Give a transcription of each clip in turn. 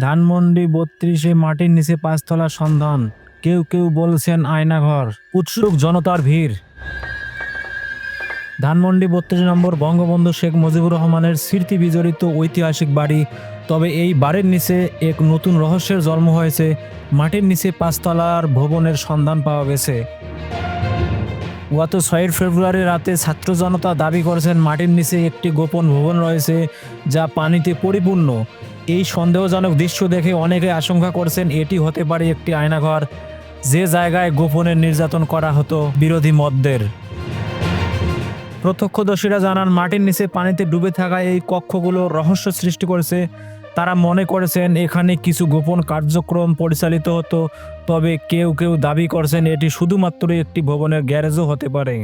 ধানমন্ডি বত্রিশে মাটির নিচে পাঁচতলা সন্ধান। কেউ কেউ বলছেন আয়নাঘর। উৎসুক জনতার ভিড়। ধানমন্ডি বত্রিশ নম্বর বঙ্গবন্ধু শেখ মুজিবুর রহমানের স্মৃতি বিজড়িত ঐতিহাসিক বাড়ি। তবে এই বাড়ির নিচে এক নতুন রহস্যের জন্ম হয়েছে। মাটির নিচে পাঁচতলার ভবনের সন্ধান পাওয়া গেছে। গত ছয়ের ফেব্রুয়ারি রাতে ছাত্র জনতা দাবি করেছেন, মাটির নিচে একটি গোপন ভবন রয়েছে, যা পানিতে পরিপূর্ণ। এই সন্দেহজনক দৃশ্য দেখে অনেকে আশঙ্কা করছেন এটি হতে পারে একটি আয়নাঘর। যে জায়গায় গোপনে নির্যাতন করা হতো বিরোধী মতদের। প্রত্যক্ষদর্শীরা জানান, মাটির নিচে পানিতে ডুবে থাকা এই কক্ষগুলো রহস্য সৃষ্টি করেছে। তারা মনে করেছেন, এখানে কিছু গোপন কার্যক্রম পরিচালিত হতো, তবে কেউ কেউ দাবি করছেন এটি শুধুমাত্র একটি ভবনের গ্যারেজও হতে পারে।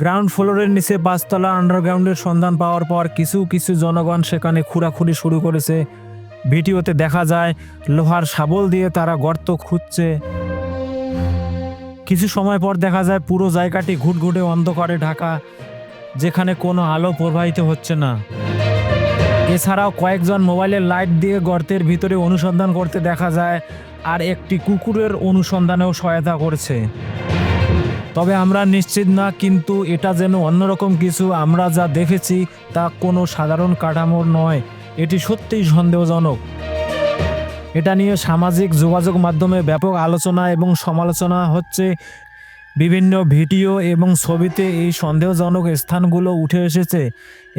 গ্রাউন্ড ফ্লোরের নিচে পাঁচতলা আন্ডারগ্রাউন্ডের সন্ধান পাওয়ার পর কিছু কিছু জনগণ সেখানে খুঁড়াখুড়ি শুরু করেছে। ভিডিওতে দেখা যায়, লোহার শাবল দিয়ে তারা গর্ত খুঁজছে কিছু সময় পর দেখা যায়, পুরো জায়গাটি ঘুটঘুটে অন্ধকারে ঢাকা, যেখানে কোনো আলো প্রবাহিত হচ্ছে না। এছাড়াও কয়েকজন মোবাইলের লাইট দিয়ে গর্তের ভিতরে অনুসন্ধান করতে দেখা যায়, আর একটি কুকুরের অনুসন্ধানেও সহায়তা করছে। তবে আমরা নিশ্চিত না, কিন্তু এটা যেন অন্যরকম কিছু। আমরা যা দেখেছি তা কোনো সাধারণ কাঠামোর নয়। এটি সত্যিই সন্দেহজনক। এটা নিয়ে সামাজিক যোগাযোগ মাধ্যমে ব্যাপক আলোচনা এবং সমালোচনা হচ্ছে। বিভিন্ন ভিডিও এবং ছবিতে এই সন্দেহজনক স্থানগুলো উঠে এসেছে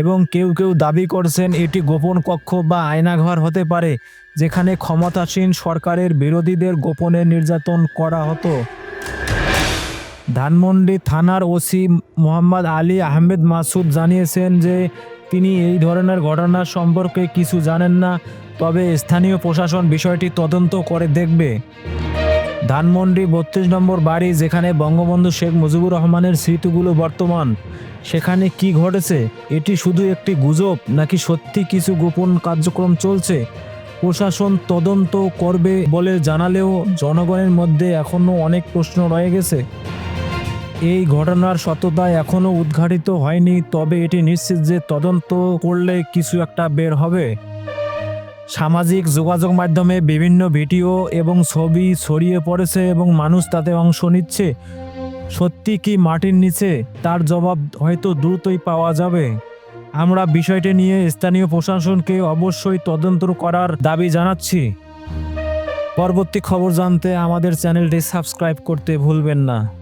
এবং কেউ কেউ দাবি করছেন এটি গোপন কক্ষ বা আয়নাঘর হতে পারে, যেখানে ক্ষমতাসীন সরকারের বিরোধীদের গোপনে নির্যাতন করা হতো। ধানমন্ডি থানার ওসি মোহাম্মদ আলী আহমেদ মাসুদ জানিয়েছেন যে তিনি এই ধরনের ঘটনা সম্পর্কে কিছু জানেন না, তবে স্থানীয় প্রশাসন বিষয়টি তদন্ত করে দেখবে। ধানমন্ডি বত্রিশ নম্বর বাড়ি যেখানে বঙ্গবন্ধু শেখ মুজিবুর রহমানের স্মৃতিগুলো বর্তমান, সেখানে কি ঘটেছে, এটি শুধু একটি গুজব নাকি সত্যি কিছু গোপন কার্যক্রম চলছে? প্রশাসন তদন্ত করবে বলে জানালেও জনগণের মধ্যে এখনও অনেক প্রশ্ন রয়ে গেছে। এই ঘটনার সত্যতা এখনও উদ্ঘাটিত হয়নি, তবে এটি নিশ্চিত যে তদন্ত করলে কিছু একটা বের হবে। সামাজিক যোগাযোগ মাধ্যমে বিভিন্ন ভিডিও এবং ছবি ছড়িয়ে পড়েছে এবং মানুষ তাতে অংশ নিচ্ছে। সত্যি কি মাটির নিচে? তার জবাব হয়তো দ্রুতই পাওয়া যাবে। আমরা বিষয়টি নিয়ে স্থানীয় প্রশাসনকে অবশ্যই তদন্ত করার দাবি জানাচ্ছি। পরবর্তী খবর জানতে আমাদের চ্যানেলটি সাবস্ক্রাইব করতে ভুলবেন না।